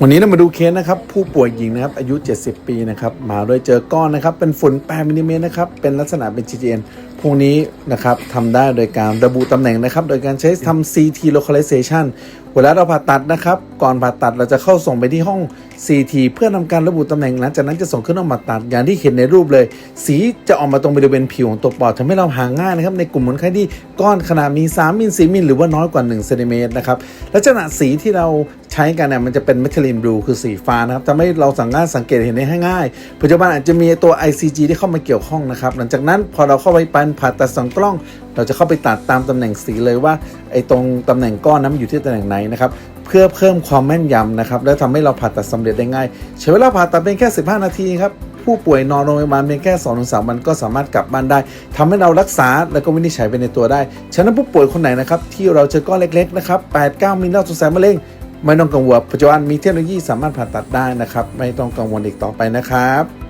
วันนี้เรามาดูเคสนะครับ ผู้ป่วยหญิงนะครับอายุ 70 ปีนะครับมาโดยเจอก้อนนะครับ เป็นฝุ่น8มิลลิเมตรนะครับ เป็นลักษณะเป็น GGN พวกนี้นะครับทำได้โดยการระบุตำแหน่งนะครับ โดยการใช้ทำ CT localization เวลาเราผ่าตัดนะครับ ก่อนผ่าตัดเราจะเข้าส่งไปที่ห้อง CT เพื่อทำการระบุตำแหน่งหลังจากนั้นจะส่งขึ้นห้องผ่าตัดอย่างที่เห็นในรูปเลย สีจะออกมาตรงบริเวณผิวของตัวปอดทำให้เราหาง่ายนะครับในกลุ่มคนไข้ที่ก้อนขนาดมี 3มิล4มิลหรือว่าน้อยกว่า1เซนติเมตรนะครับลักษณะสีที่เราใช้กันเนี่ยมันจะเป็นเมทัลลินบลูคือสีฟ้านะครับทำให้เราสามารถสังเกตเห็นได้ง่ายปัจจุบันอาจจะมีตัว ICG ที่เข้ามาเกี่ยวข้องนะครับหลังจากนั้นพอเราเข้าไปปันผ่าตัดสองกล้อง เราจะเข้าไปตัดตามตำแหน่งสีเลยว่าไอ้ตรงตำแหน่งก้อนนั้นอยู่ที่ตำแหน่งไหนนะครับ เพื่อเพิ่มความแม่นยำนะครับ และทำให้เราผ่าตัดสำเร็จได้ง่าย ใช้เวลาผ่าตัดเป็นแค่ 15 นาทีครับผู้ป่วยนอนโรงพยาบาลเพียงแค่2-3ถึงสวันก็สามารถกลับบ้านได้ทำให้เรารักษาแล้วก็วินิจฉัยไปในตัวได้ ฉะนั้นผู้ป่วยคนไหนนะครับ ที่เราเจอก้อนเล็กๆนะครับ8-9มิลลิเมตรสงสัยมะเร็งไม่ต้องกังวลปัจจุบันมีเทคโนโลยีสามารถผ่าตัดได้นะครับ ไม่ต้องกังวลอีกต่อไปนะครับ